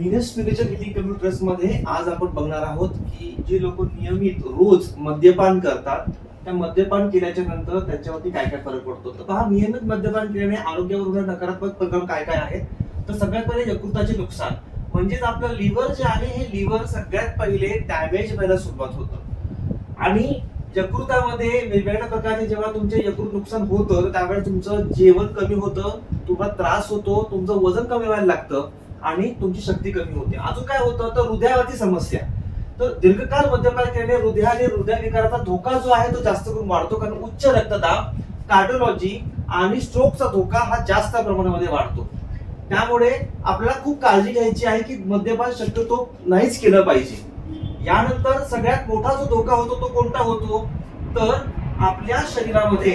Venus spiritual healing community ट्रस्टमध्ये आज आपण बघणार आहोत की जे लोक नियमित रोज मद्यपान करतात त्या मद्यपान केल्याच्यानंतर त्यांच्यावरती काय काय फरक पडतो? तर पहा नियमित मद्यपान केल्याने आरोग्यावर होणारे नकारात्मक परिणाम काय काय आहेत? तर सगळ्यात पहिले यकृताचे नुकसान. म्हणजेच आपलं लिव्हर जे आहे हे लिव्हर सगळ्यात पहिले डॅमेज व्हायला सुरुवात होतं. आणि यकृतामध्ये वेगवेगळ्या प्रकारचे जेव्हा तुमचे यकृत नुकसान होतं त्यावेळेस तुमचं जेवण कमी होतं तुम्हाला त्रास होतो तुमचं वजन कमी व्हायला लागतं. आणि तुमची शक्ती कमी होते. अजून काय होतं? तर हृदयावरती समस्या. तर दीर्घकाळ मद्यपान केल्याने हृदयाने हृदयविकाराचा धोका जो आहे तो जास्त करून वाढतो. कारण उच्च रक्तदाब कार्डिओलॉजी आणि स्ट्रोकचा धोका हा जास्त प्रमाणामध्ये वाढतो. त्यामुळे आपल्याला खूप काळजी घ्यायची आहे की मद्यपान शक्यतो नाहीच केलं पाहिजे. यानंतर सगळ्यात मोठा जो धोका होतो तो कोणता होतो? तर आपल्या शरीरामध्ये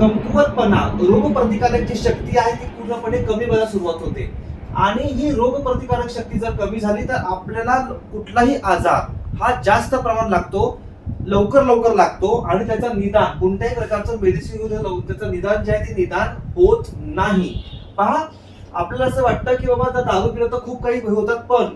कमकुवतपणा रोगप्रतिकारक जी शक्ती आहे ती पूर्णपणे कमी व्हायला सुरुवात होते. आणि ही रोगप्रतिकारक शक्ती जर कमी झाली तर आपल्याला कुठलाही आजार हा जास्त प्रमाण लागतो लवकर लवकर लागतो आणि त्याचं निदान कोणत्याही प्रकारचं मेडिसिन त्याचं निदान जे आहे ते निदान होत नाही. पहा आपल्याला असं वाटतं की बाबा जर दारू पिलं तर खूप काही होतात पण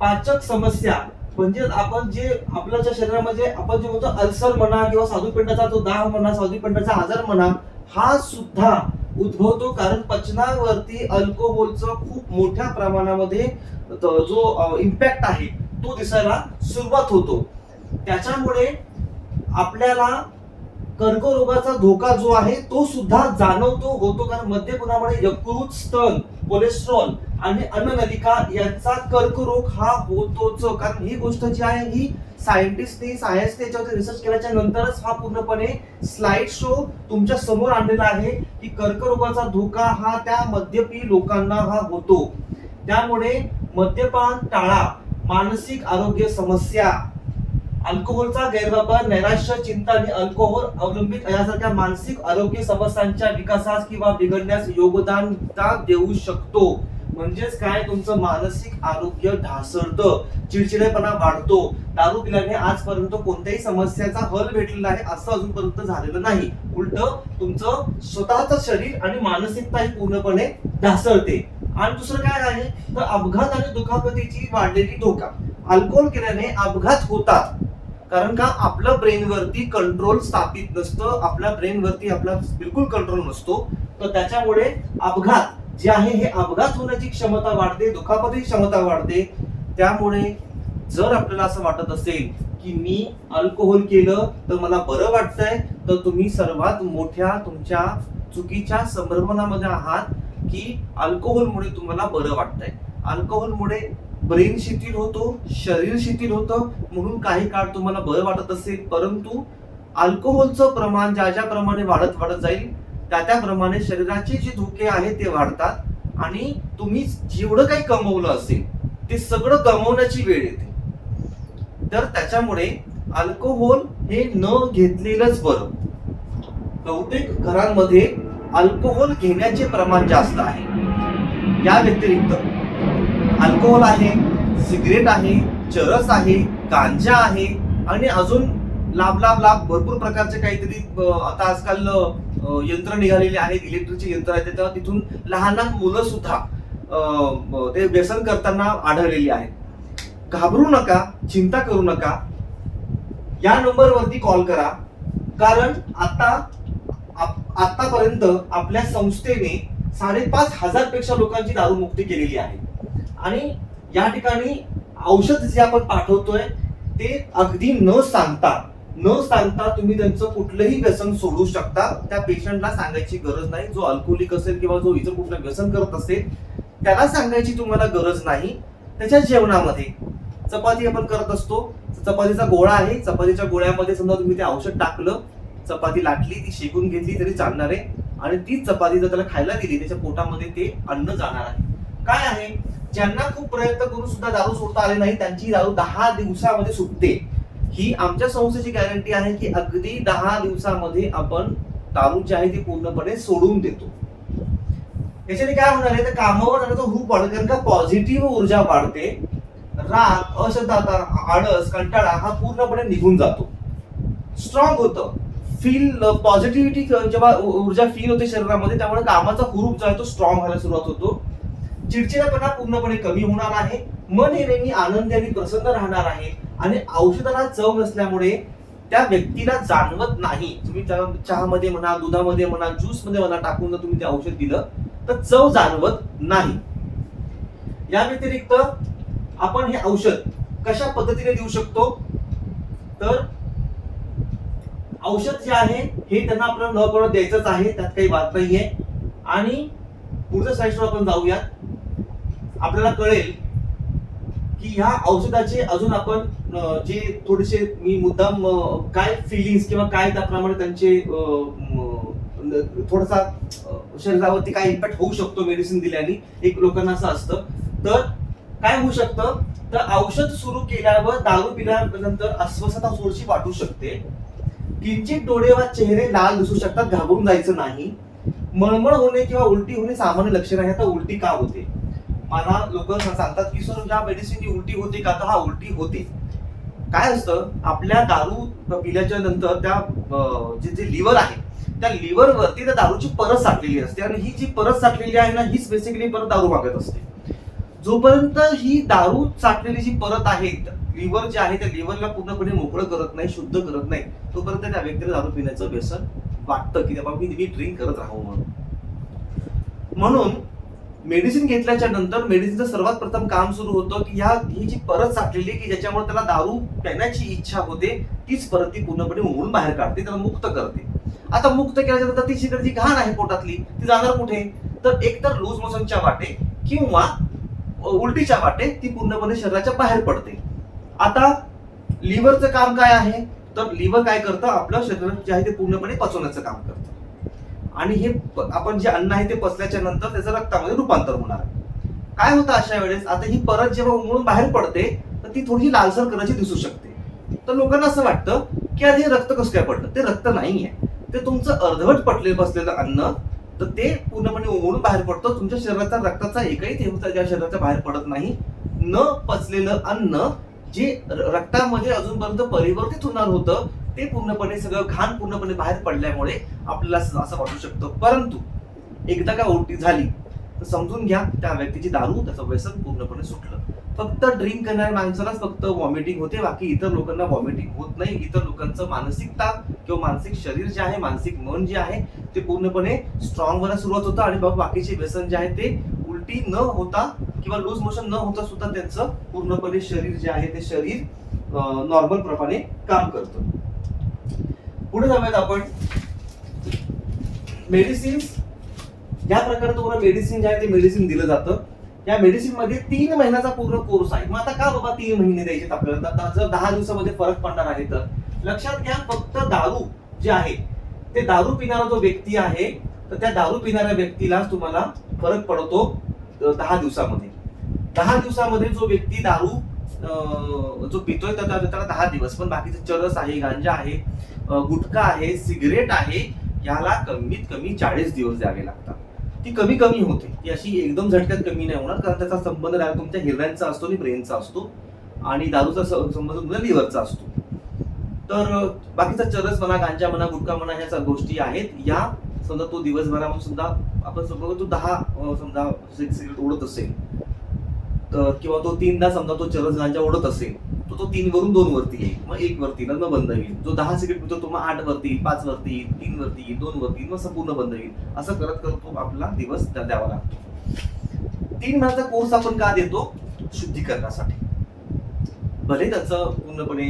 पाचक समस्या म्हणजे आपण जे आपल्याच्या शरीरामध्ये आपण जे म्हणतो अल्सर म्हणा किंवा साधूपिंडाचा जो दाह म्हणा साधूपिंडाचा आजार म्हणा हा सुद्धा उद्भवतो कारण पचनावरती अल्कोहोलचा खूप मोठ्या प्रमाणामध्ये जो इम्पॅक्ट आहे तो दिसायला सुरुवात होतो. त्याच्यामुळे आपल्याला कर्करोगाचा धोका जो आहे तो सुद्धा जाणवतो होतो. कारण मद्यपुरामुळे यकृत स्तन कोलेस्ट्रॉल आणि अन्ननलिका यांचा कर्करोग हा होतोच. कारण ही गोष्ट जी आहे ही सायंटिस्टने सायन्सने याच्यावरती रिसर्च केल्याच्या नंतरच हा पूर्णपणे स्लाइड शो तुमच्यासमोर आणलेला आहे की कर्करोगाचा धोका हा त्या मद्यपी लोकांना हा होतो. त्यामुळे मद्यपान टाळा मानसिक आरोग्य समस्या अल्कोहोलचा गैरवापर नैराश्य चिंता आणि अल्कोहोल अवलंबित यासारख्या मानसिक आरोग्य समस्यांच्या विकासास किंवा बिघडण्यास योगदान देऊ शकतो. म्हणजेच काय? तुमचं मानसिक आरोग्य ढासळतं चिडचिडेपणा वाढतो. दारू पिल्याने आजपर्यंत कोणत्याही समस्याचा हल भेटलेला आहे असं अजूनपर्यंत झालेलं नाही. उलट तुमचं स्वतःच शरीर आणि मानसिकता ही पूर्णपणे ढासळते. आणि दुसरं काय आहे? तर अपघात आणि दुखापतीची वाढलेली धोका. अल्कोहोल केल्याने अपघात होतात. कारण का? आपलं ब्रेनवरती कंट्रोल स्थापित नसतं. आपल्या ब्रेनवरती आपला बिलकुल कंट्रोल नसतो. तर त्याच्यामुळे अपघात जे आहे हे अपघात होण्याची क्षमता वाढते दुखापतीची क्षमता वाढते. त्यामुळे जर आपल्याला असं वाटत असेल की मी अल्कोहोल केलं तर मला बरं वाटतंय तर तुम्ही सर्वात मोठ्या तुमच्या चुकीच्या संभ्रमणामध्ये आहात की अल्कोहोलमुळे तुम्हाला बरं वाटतंय. अल्कोहोलमुळे ब्रेन शिथिल होतो शरीर शिथिल होतं म्हणून काही काळ तुम्हाला बरं वाटत असेल परंतु अल्कोहोलचं प्रमाण ज्या ज्या प्रमाणे वाढत वाढत जाईल त्या त्याप्रमाणे शरीराचे जे धोके आहेत ते वाढतात आणि तुम्ही जेवढं काही कमवलं असेल ते सगळं गमवण्याची वेळ येते. तर त्याच्यामुळे अल्कोहोल हे न घेतलेलंच बरं. बहुतेक घरांमध्ये अल्कोहोल घेण्याचे प्रमाण जास्त आहे. या व्यतिरिक्त अल्कोहोल आहे सिगरेट आहे चरस आहे गांजा आहे आणि अजून लाभ लाभ लाभ भरपूर प्रकारचे काहीतरी आता आजकाल यंत्र निघालेले आहेत इलेक्ट्रिकचे यंत्र आहेत तेव्हा तिथून लहान लहान मुलं सुद्धा ते व्यसन करताना आढळलेली आहेत. घाबरू नका चिंता करू नका. या नंबरवरती कॉल करा. कारण आता आतापर्यंत आपल्या संस्थेने साडेपाच हजारपेक्षा लोकांची दारूमुक्ती केलेली आहे. आणि या ठिकाणी औषध जे आपण पाठवतोय ते अगदी न सांगता न सांगता तुम्ही त्यांचं कुठलंही व्यसन सोडू शकता. त्या पेशंटला सांगायची गरज नाही. जो अल्कोहोलिक असेल किंवा जो इतर कुठलं व्यसन करत असेल त्याला सांगायची तुम्हाला गरज नाही. त्याच्या जेवणामध्ये. चपाती आपण करत असतो. चपातीचा गोळा आहे. चपातीच्या गोळ्यामध्ये समजा तुम्ही ते औषध टाकलं चपाती लाटली ती शेकून घेतली तरी चालणार आहे. आणि तीच चपाती जर त्याला खायला दिली त्याच्या पोटामध्ये ते अन्न जाणार आहे. काय आहे? ज्यांना खूप प्रयत्न करून सुद्धा दारू सोडता आले नाही त्यांची दारू दहा दिवसामध्ये सुटते. ही आमच्या संस्थेची गॅरंटी आहे की अगदी दहा दिवसामध्ये आपण दारू जी आहे ती पूर्णपणे सोडून देतो. याच्याने काय होणार आहे? तर कामावर जाण्याचा खूप वाढत. कारण का पॉझिटिव्ह ऊर्जा वाढते. राग अशुद्धता आळस कंटाळा हा पूर्णपणे निघून जातो. स्ट्रॉंग होतं. फील पॉझिटिव्हिटी uh, uh, जेव्हा ऊर्जा फील होते शरीरामध्ये त्यामुळे कामाचा हुरूप जो आहे तो स्ट्रॉंग व्हायला सुरुवात होतो. चिडचिडेपणा पूर्णपणे कमी होणार आहे. मन हे नेहमी आनंदी आणि प्रसन्न राहणार आहे. आणि औषधाला चव नसल्यामुळे त्या व्यक्तीला जाणवत नाही. तुम्ही त्या चहामध्ये म्हणा दुधामध्ये म्हणा ज्यूसमध्ये म्हणा टाकून जर तुम्ही ते औषध दिलं तर चव जाणवत नाही. या व्यतिरिक्त आपण हे औषध कशा पद्धतीने देऊ शकतो? तर औषध जे आहे हे त्यांना आपल्याला न कळत द्यायचंच आहे त्यात काही बात नाहीये. आणि पुढच्या साईडवर आपण जाऊयात. आपल्याला कळेल की ह्या औषधाचे अजून आपण जे थोडेसे मी मुद्दाम काय फिलिंग्स किंवा काय त्याप्रमाणे त्यांचे थोडासा शरीरावरती काय इम्पॅक्ट होऊ शकतो मेडिसिन दिल्याने एक लोकांना असं असतं. तर काय होऊ शकतं? तर औषध सुरू केल्यावर दारू पिल्यानंतर अस्वस्थता थोडीशी वाटू शकते. किंचित डोळे वा चेहरे लाल दिसू शकतात घाबरून जायचं नाही. मळमळ होणे किंवा उलटी होणे सामान्य लक्षण आहे आता उलटी का होते? मला लोक सांगतात की सर ज्या मेडिसिन उलटी होते का तर हा उलटी होते. काय असतं आपल्या दारू पिल्याच्या नंतर त्या जे जे लिव्हर आहे त्या लिव्हर वरती त्या दारूची परत साठलेली असते आणि ही जी परत साठलेली आहे ना हीच बेसिकली परत दारू मागत असते. जोपर्यंत ही दारू साठलेली जी परत आहे लिव्हर जे आहे त्या लिव्हरला पूर्णपणे मोकळं करत नाही शुद्ध करत नाही तोपर्यंत त्या व्यक्तीला दारू पिण्याचं व्यसन वाटतं की बाबा मी ड्रिंक करत राहू म्हणून. म्हणून मेडिसिन घेतल्याच्या नंतर मेडिसिनचं सर्वात प्रथम काम सुरू होतं की ह्या ही जी परत साठलेली की ज्याच्यामुळे त्याला दारू पिण्याची इच्छा होते तीच परत ती पूर्णपणे उघडून बाहेर काढते त्याला मुक्त करते. आता मुक्त केल्याच्यानंतर ती शिकड जी घाण आहे पोटातली ती जाणार कुठे? तर एक तर लूज मोशनच्या वाटे किंवा उलटीच्या वाटे ती पूर्णपणे शरीराच्या बाहेर पडते. आता लिव्हरचं काम काय आहे? तर लिव्हर काय करतं? आपलं शरीर जे आहे ते पूर्णपणे पचवण्याचं काम करतं. आणि हे आपण जे अन्न आहे ते पचल्याच्या नंतर त्याचं रक्तामध्ये रूपांतर होणार आहे. काय होतं अशा वेळेस? आता ही परत जेव्हा उमळून बाहेर पडते तर ती थोडी लालसर कलरची दिसू शकते. तर लोकांना असं वाटतं की आधी हे रक्त कसं काय पडलं? ते रक्त नाहीये. ते तुमचं अर्धवट पटले बसलेलं अन्न तर ते पूर्णपणे उमळून बाहेर पडतं. तुमच्या शरीराचा रक्ताचा एकही थेंब त्या शरीराच्या बाहेर पडत नाही न पचलेलं अन्न जे रक्तामध्ये अजूनपर्यंत परिवर्तित होणार होतं ते पूर्णपणे सगळं घाण पूर्णपणे बाहेर पडल्यामुळे आपल्याला असं वाटू शकतं. परंतु एकदा का उलटी झाली तर समजून घ्या त्या व्यक्तीची दारू त्याचं व्यसन पूर्णपणे सुटलं. फक्त ड्रिंक करणाऱ्या माणसालाच फक्त वॉमिटिंग होते बाकी इतर लोकांना वॉमिटिंग होत नाही. इतर लोकांचं मानसिकता किंवा मानसिक शरीर जे आहे मानसिक मन जे आहे ते पूर्णपणे स्ट्रॉंग व्हायला सुरुवात होतं. आणि बघ बाकीचे व्यसन जे आहे ते उलटी न होता किंवा लूज मोशन न होता सुद्धा त्यांचं पूर्णपणे शरीर जे आहे ते शरीर नॉर्मल प्रमाणे काम करतं. पुढे जाऊयात आपण. मेडिसिन्स या प्रकारे तुम्हाला मेडिसिन जे आहे ते मेडिसिन दिलं जातं. या मेडिसिनमध्ये तीन महिन्याचा पूर्ण कोर्स आहे. मग आता का बाबा तीन महिने द्यायचे आपल्याला? जर दहा दिवसामध्ये फरक पडणार आहे तर. लक्षात घ्या फक्त दारू जे आहे ते दारू पिणारा जो व्यक्ती आहे तर त्या दारू पिणाऱ्या व्यक्तीला तुम्हाला फरक पडतो दहा दिवसामध्ये. दहा दिवसामध्ये जो व्यक्ती दारू अं, जो पितोय तर त्याला दहा दिवस. पण बाकीचे चरस आहे गांजा आहे गुटखा आहे सिगरेट आहे याला कमीत कमी चाळीस दिवस द्यावे लागतात. ती कमी कमी होते. ती अशी एकदम झटक्यात कमी नाही होणार कारण त्याचा संबंध तुमच्या हिरड्यांचा असतो आणि ब्रेनचा असतो आणि दारूचा संबंध तुमच्या लिव्हरचा असतो. तर बाकीचा चरस म्हणा गांजा म्हणा गुटखा म्हणा ह्या गोष्टी आहेत. या समजा तो दिवसभरामध्ये सुद्धा आपण समजा तो दहा समजा सिगरेट ओढत असेल तर किंवा तो तीनदा समजा तो चरस गांजा ओढत असेल तो तीन वरून दोन वरती येईल मग एक वरती येईल मग बंद होईल जो दहा सिगरेट पितो तो मग आठ वरती येईल पाच वरती येईल तीन वरती येईल दोन वरती येईल मग संपूर्ण बंद होईल असं करत करत तो आपला दिवस द्यावा लागतो. तीन महिन्याचा कोर्स आपण का देतो? शुद्धीकरणासाठी. भले त्याचं पूर्णपणे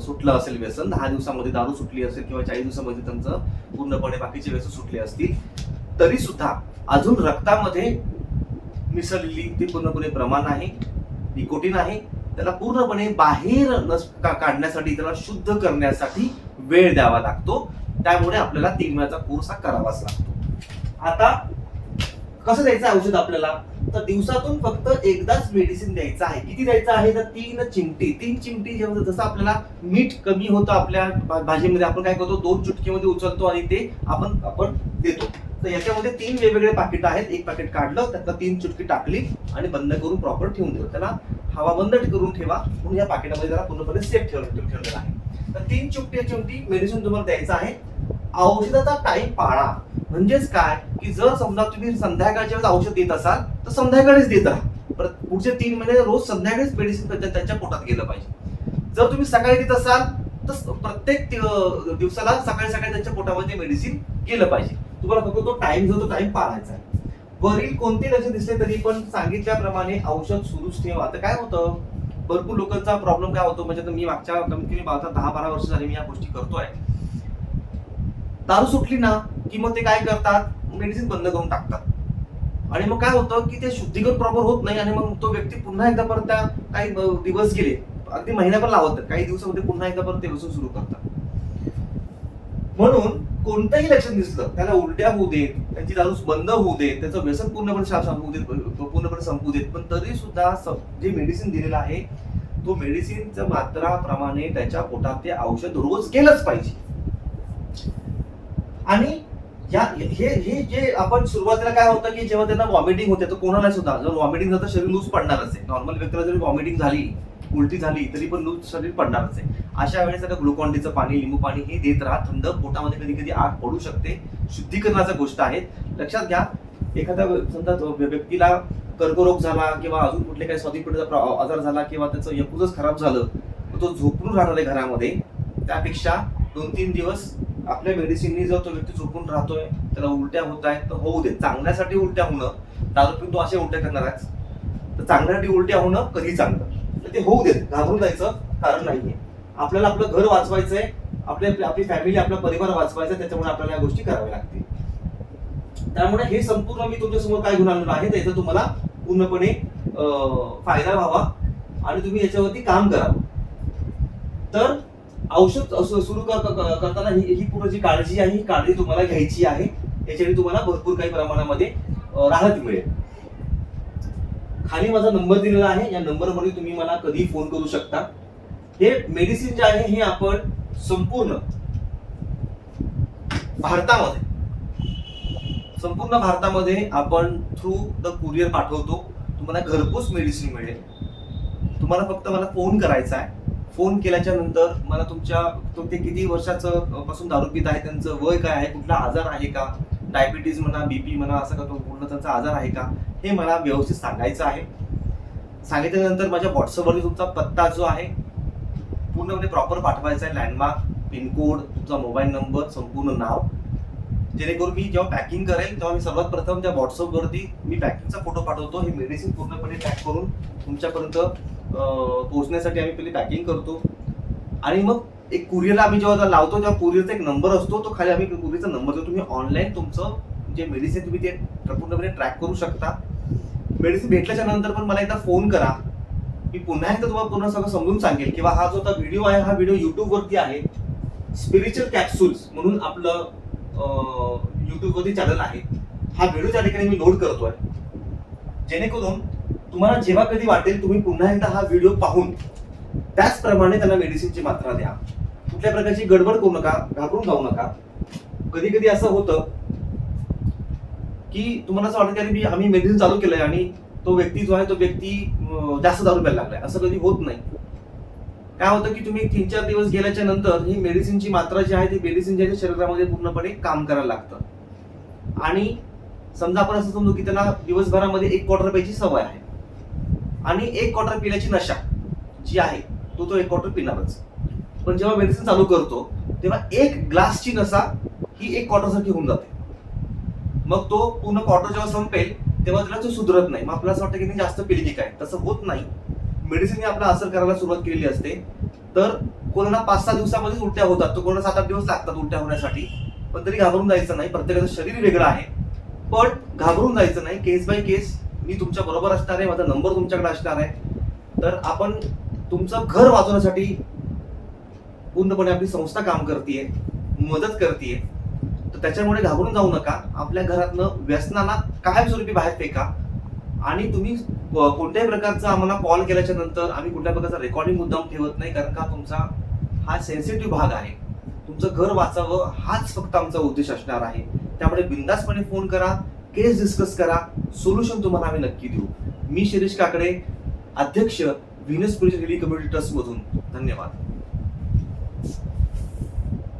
सुटलं असेल व्यसन दहा दिवसामध्ये दारू सुटली असेल किंवा चाळीस दिवसामध्ये त्यांचं पूर्णपणे बाकीचे व्यसन सुटले असतील तरी सुद्धा अजून रक्तामध्ये मिसळलेली ती पूर्णपणे प्रमाण आहे निकोटीन आहे त्याला पूर्णपणे बाहेर नस काढण्यासाठी त्याला शुद्ध करण्यासाठी वेळ द्यावा लागतो. त्यामुळे आपल्याला तीन महिन्याचा कोर्स हा करावाच लागतो. आता कसं द्यायचं औषध आपल्याला? तर दिवसातून फक्त एकदाच मेडिसिन द्यायचं आहे. किती द्यायचं आहे? तर तीन चिमटी. तीन चिमटी जेव्हा जसं आपल्याला मीठ कमी होतं आपल्या भाजीमध्ये आपण काय करतो? दोन चुटकीमध्ये उचलतो आणि ते आपण आपण देतो. तर याच्यामध्ये तीन वेगवेगळे पाकिट आहेत. एक पाकिट काढलं त्यातलं तीन चुटकी टाकली आणि बंद करून प्रॉपर ठेवून दिलं. त्याला हवा बंद करून ठेवा. म्हणून या पाकिटामध्ये जरा पूर्णपणे सेफ ठेवलं ठेवलेलं आहे. तर तीन चिमटी चिमटी मेडिसिन तुम्हाला द्यायचं आहे. औषधाचा टाइम पाळा. म्हणजेच काय? की जर समजा तुम्ही संध्याकाळच्या वेळेस औषध देत असाल तर संध्याकाळीच देत राहा. परत पुढचे तीन महिने रोज संध्याकाळीच मेडिसिन त्यांच्या पोटात गेलं पाहिजे. जर तुम्ही सकाळी देत असाल तर प्रत्येक दिवसाला सकाळी सकाळी त्यांच्या पोटामध्ये मेडिसिन गेलं पाहिजे. तुम्हाला फक्त तो टाइम जो तो टाइम पाळायचा आहे. वरील कोणते लक्षण दिसले तरी पण सांगितल्याप्रमाणे औषध सुरूच ठेवा. आता काय होतं? भरपूर लोकांचा प्रॉब्लेम काय होतो? म्हणजे मी मागच्या कमीत कमी आता दहा बारा वर्ष झाली मी या गोष्टी करतोय. दारू सुटली ना की मग ते काय करतात? मेडिसिन बंद करून टाकतात. आणि मग काय होतं की ते शुद्धीकरण प्रॉपर होत नाही आणि मग तो व्यक्ती पुन्हा एकदा परत त्या काही दिवस गेले. अगदी महिना पण लावत काही दिवसामध्ये पुन्हा एकदा परत ते व्यसन सुरू करतात. म्हणून कोणतंही लक्षण दिसलं त्याला उलट्या होऊ देत त्यांची दारू बंद होऊ देत त्याचं व्यसन पूर्णपणे शा- संपू देत पूर्णपणे संपू देत. पण तरी सुद्धा जे मेडिसिन दिलेलं आहे तो मेडिसिनच्या मात्राप्रमाणे त्याच्या पोटात ते औषध रोज गेलंच पाहिजे. आणि या हे हे जे आपण सुरुवातीला काय होतं की जेव्हा त्यांना वॉमिटिंग होते तर कोणाला सुद्धा जर वॉमिटिंग झालं तर शरीर लूज पडणारच आहे. नॉर्मल व्यक्तीला जरी वॉमिटिंग झाली उलटी झाली तरी पण लूज शरीर पडणारच आहे. अशा वेळेस आता ग्लुकॉन डीचं पाणी लिंबू पाणी हे देत राहा. थंड पोटामध्ये कधी कधी आग पडू शकते. शुद्धीकरणाच्या गोष्ट आहे. लक्षात घ्या एखाद्या समजा व्यक्तीला कर्करोग झाला किंवा अजून कुठले काही स्वादिपिंडाचा आजार झाला किंवा त्याचं यकृतच खराब झालं तर तो झोपून राहणार आहे घरामध्ये. त्यापेक्षा दोन तीन दिवस आपल्या मेडिसिननी जर तो व्यक्ती झोपून राहतोय त्याला उलट्या होत आहेत तर होऊ दे. चांगल्यासाठी उलट्या होणं. दारू पिऊन तो असे उलट्या करणारच तर चांगल्यासाठी उलट्या होणं कधी चांगलं? तर ते होऊ देत. घाबरून जायचं कारण नाहीये. आपल्याला आपलं घर वाचवायचंय आपल्या आपली फॅमिली आपला परिवार वाचवायचा त्याच्यामुळे आपल्याला या गोष्टी कराव्या लागतील. त्यामुळे हे संपूर्ण मी तुमच्यासमोर काय घेऊन आलेलो आहे त्याचा तुम्हाला पूर्णपणे फायदा व्हावा आणि तुम्ही याच्यावरती काम करावं तर औषध असं सुरू करताना ही ही पूर्ण जी काळजी आहे ही काळजी तुम्हाला घ्यायची आहे याच्याने तुम्हाला भरपूर काही प्रमाणामध्ये राहत मिळेल. खाली माझा नंबर दिलेला आहे या नंबरमध्ये तुम्ही मला कधी फोन करू शकता. हे मेडिसिन जे आहे हे आपण संपूर्ण भारतामध्ये संपूर्ण भारतामध्ये आपण थ्रू द कुरिअर पाठवतो. तुम्हाला घरपोच मेडिसिन मिळेल. तुम्हाला फक्त मला फोन करायचा आहे. फोन केल्याच्यानंतर मला तुमच्या तो ते किती वर्षाचं पासून दारू पित आहे त्यांचं वय काय आहे कुठला आजार आहे का? डायबिटीज म्हणा बीपी म्हणा असं का तो कुठला त्यांचा आजार आहे का? हे मला व्यवस्थित सांगायचं आहे. सांगितल्यानंतर माझ्या व्हॉट्सअपवरती तुमचा पत्ता जो आहे पूर्णपणे प्रॉपर पाठवायचा आहे लँडमार्क पिनकोड तुमचा मोबाईल नंबर संपूर्ण नाव. जेणेकरून मी जेव्हा पॅकिंग करेल तेव्हा मी सर्वात प्रथम त्या व्हॉट्सअपवरती मी पॅकिंगचा फोटो पाठवतो हे मेडिसिन पूर्णपणे पॅक करून तुमच्यापर्यंत पोहोचण्यासाठी आम्ही पहिली पॅकिंग करतो. आणि मग एक कुरिअरला आम्ही जेव्हा लावतो तेव्हा कुरिअरचा एक नंबर असतो तो खाली आम्ही कुरिअरचा नंबर देतो. तुम्ही ऑनलाईन तुमचं जे मेडिसिन तुम्ही ते पूर्णपणे ट्रॅक करू शकता. मेडिसिन भेटल्याच्या नंतर पण मला एकदा फोन करा. मी पुन्हा एकदा तुम्हाला पूर्ण सगळं समजून सांगेल किंवा हा जो आता व्हिडिओ आहे हा व्हिडिओ युट्यूबवरती आहे. स्पिरिच्युअल कॅप्सूल्स म्हणून आपलं युट्यूबवरती चॅनल आहे. हा व्हिडिओ त्या ठिकाणी मी लोड आहे जेणेकरून तुम्हाला जेव्हा कधी वाटेल तुम्ही पुन्हा एकदा हा व्हिडिओ पाहून त्याचप्रमाणे त्यांना मेडिसिनची मात्रा द्या. कुठल्या प्रकारची गडबड करू नका घाबरून जाऊ नका. कधी कधी असं होतं की तुम्हाला असं वाटतं की आम्ही मेडिसिन चालू केलंय आणि तो व्यक्ती जो आहे तो व्यक्ती जास्त दारू प्यायला लागलाय. असं कधी होत नाही. काय होतं की तुम्ही तीन चार दिवस गेल्याच्यानंतर ही मेडिसिनची मात्रा जी आहे ती मेडिसिन जे आहे शरीरामध्ये पूर्णपणे काम करायला लागतं. आणि समजा आपण असं समजू की त्यांना दिवसभरामध्ये एक क्वार्टर प्यायची सवय आहे. आणि एक क्वार्टर पिण्याची नशा जी आहे तो तो एक क्वार्टर पिणारच. पण जेव्हा मेडिसिन चालू करतो तेव्हा एक ग्लासची नसा ही एक क्वार्टरसाठी होऊन जाते. मग तो पूर्ण क्वार्टर जेव्हा संपेल तेव्हा तिला तो सुधरत नाही. मग आपल्याला असं वाटतं की जास्त पिली की काय तसं होत नाही. मेडिसिनने आपला असर करायला सुरुवात केलेली असते. तर कोणाला पाच सहा दिवसामध्येच उलट्या होतात. तर कोणाला सात आठ दिवस लागतात उलट्या होण्यासाठी. पण तरी घाबरून जायचं नाही. प्रत्येकाचं शरीर वेगळं आहे. पण घाबरून जायचं नाही. केस बाय केस मी तुमच्या बरोबर असणार आहे. माझा नंबर तुमच्याकडे असणार आहे. तर आपण तुमचं घर वाचवण्यासाठी पूर्णपणे आपली संस्था काम करते मदत करते तर त्याच्यामुळे घाबरून जाऊ नका. आपल्या घरातनं व्यसनाला कायमस्वरूपी बाहेर फेका. आणि तुम्ही कोणत्याही प्रकारचा आम्हाला कॉल केल्याच्यानंतर आम्ही कुठल्या प्रकारचा रेकॉर्डिंग मुद्दाम ठेवत नाही कारण का तुमचा हा सेन्सिटिव्ह भाग आहे. तुमचं घर वाचावं हाच फक्त आमचा उद्देश असणार आहे. त्यामुळे बिंदासपणे फोन करा केस डिस्कस करा. सोल्युशन तुम्हाला आम्ही नक्की देऊ. मी शिरीष काकडे अध्यक्ष व्हिनस स्पिरिच्युअल हिलिंग कम्युनिटी ट्रस्टमधून धन्यवाद.